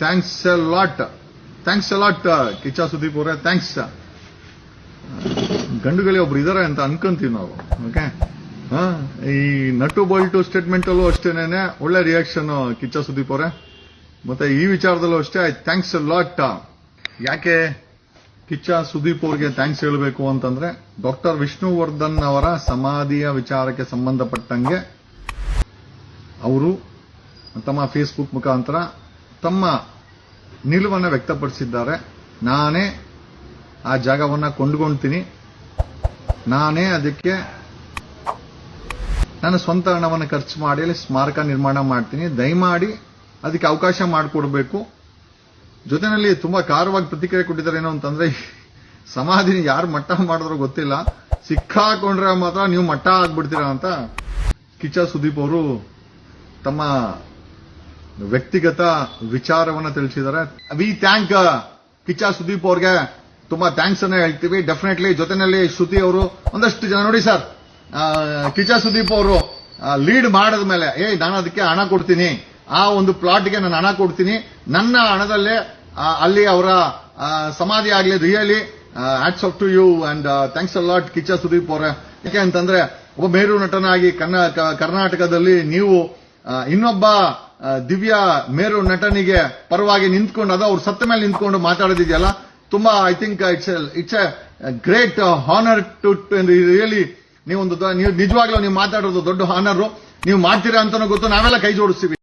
Thanks a lot thanks lot Kichcha Sudeep ಅವರೇ. Thanks ಗಂಡುಗಳೇ ಒಬ್ರು ಇದಾರೆ ಅಂತ ಅನ್ಕೊಂತೀವಿ ನಾವು. ಓಕೆ ಈ ನಟು ಬೋಲ್ಟು ಸ್ಟೇಟ್ಮೆಂಟ್ ಅಲ್ಲೂ ಅಷ್ಟೇನೆ ಒಳ್ಳೆ ರಿಯಾಕ್ಷನ್ ಕಿಚ್ಚ ಸುದೀಪ್ ಅವರೇ. ಮತ್ತೆ ಈ ವಿಚಾರದಲ್ಲೂ ಅಷ್ಟೇ. ಥ್ಯಾಂಕ್ಸ್ ಅ ಲಾಟ್ ಯಾಕೆ ಕಿಚ್ಚ ಸುದೀಪ್ ಅವ್ರಿಗೆ ಥ್ಯಾಂಕ್ಸ್ ಹೇಳಬೇಕು ಅಂತಂದ್ರೆ ಡಾಕ್ಟರ್ ವಿಷ್ಣುವರ್ಧನ್ ಅವರ ಸಮಾಧಿಯ ವಿಚಾರಕ್ಕೆ ಸಂಬಂಧಪಟ್ಟಂಗೆ, ಅವರು ತಮ್ಮ ಫೇಸ್ಬುಕ್ ಮುಖಾಂತರ ತಮ್ಮ ನಿಲುವನ್ನು ವ್ಯಕ್ತಪಡಿಸಿದ್ದಾರೆ. ನಾನೇ ಆ ಜಾಗವನ್ನು ಕೊಂಡ್ಕೊಳ್ತೀನಿ ನಾನೇ ಅದಕ್ಕೆ ನನ್ನ ಸ್ವಂತ ಹಣವನ್ನು ಖರ್ಚು ಮಾಡಿ ಅಲ್ಲಿ ಸ್ಮಾರಕ ನಿರ್ಮಾಣ ಮಾಡ್ತೀನಿ. ದಯಮಾಡಿ ಅದಕ್ಕೆ ಅವಕಾಶ ಮಾಡಿಕೊಡ್ಬೇಕು. ಜೊತೆನಲ್ಲಿ ತುಂಬಾ ಕಾರವಾಗಿ ಪ್ರತಿಕ್ರಿಯೆ ಕೊಟ್ಟಿದ್ದಾರೆ ಏನು ಅಂತಂದ್ರೆ ಸಮಾಧಿ ಸಮಾಧಿನ ಯಾರು ಮಟ್ಟ ಮಾಡಿದ್ರೋ ಗೊತ್ತಿಲ್ಲ. ಸಿಕ್ಕಾಕೊಂಡ್ರೆ ಮಾತ್ರ ನೀವು ಮಟ್ಟ ಆಗ್ಬಿಡ್ತೀರಾ ಅಂತ ಕಿಚ್ಚ ಸುದೀಪ್ ಅವರು ತಮ್ಮ ವ್ಯಕ್ತಿಗತ ವಿಚಾರವನ್ನ ತಿಳಿಸಿದ್ದಾರೆ. ವಿ ಥ್ಯಾಂಕ್ ಕಿಚ್ಚ ಸುದೀಪ್ ಅವ್ರಿಗೆ ತುಂಬಾ ಥ್ಯಾಂಕ್ಸ್ ಅನ್ನ ಹೇಳ್ತೀವಿ. ಡೆಫಿನೆಟ್ಲಿ ಜೊತೆನಲ್ಲಿ ಶ್ರುತಿ ಅವರು ಒಂದಷ್ಟು ಜನ ನೋಡಿ ಸರ್ ಕಿಚ್ಚ ಸುದೀಪ್ ಅವರು ಲೀಡ್ ಮಾಡಿದ ಮೇಲೆ, ಏ, ನಾನು ಅದಕ್ಕೆ ಹಣ ಕೊಡ್ತೀನಿ. ಆ ಒಂದು ಪ್ಲಾಟ್ಗೆ ನಾನು ಹಣ ಕೊಡ್ತೀನಿ. ನನ್ನ ಹಣದಲ್ಲೇ ಅಲ್ಲಿ ಅವರ ಸಮಾಧಿ ಆಗಲಿ really hats off to you and thanks a lot Kichcha Sudeep ಅವರ. ಯಾಕೆ ಅಂತಂದ್ರೆ, ಒಬ್ಬ ಮೇರು ನಟನಾಗಿ ಕರ್ನಾಟಕದಲ್ಲಿ ನೀವು ಇನ್ನೊಬ್ಬ ದಿವ್ಯ ಮೇರು ನಟನಿಗೆ ಪರವಾಗಿ ನಿಂತ್ಕೊಂಡು, ಅದು ಅವ್ರು ಸತ್ತ ಮೇಲೆ ನಿಂತ್ಕೊಂಡು ಮಾತಾಡೋದಿದೆಯಲ್ಲ, ತುಂಬಾ I think it's it's a great honour to really ನೀವೊಂದು ನೀವು ನಿಜವಾಗ್ಲೂ ನೀವು ಮಾತಾಡೋದು ದೊಡ್ಡ ಹಾನರ್ ನೀವು ಮಾಡ್ತೀರಾ ಅಂತಾನೂ ಗೊತ್ತು, ನಾವೆಲ್ಲ ಕೈ ಜೋಡಿಸ್ತೀವಿ.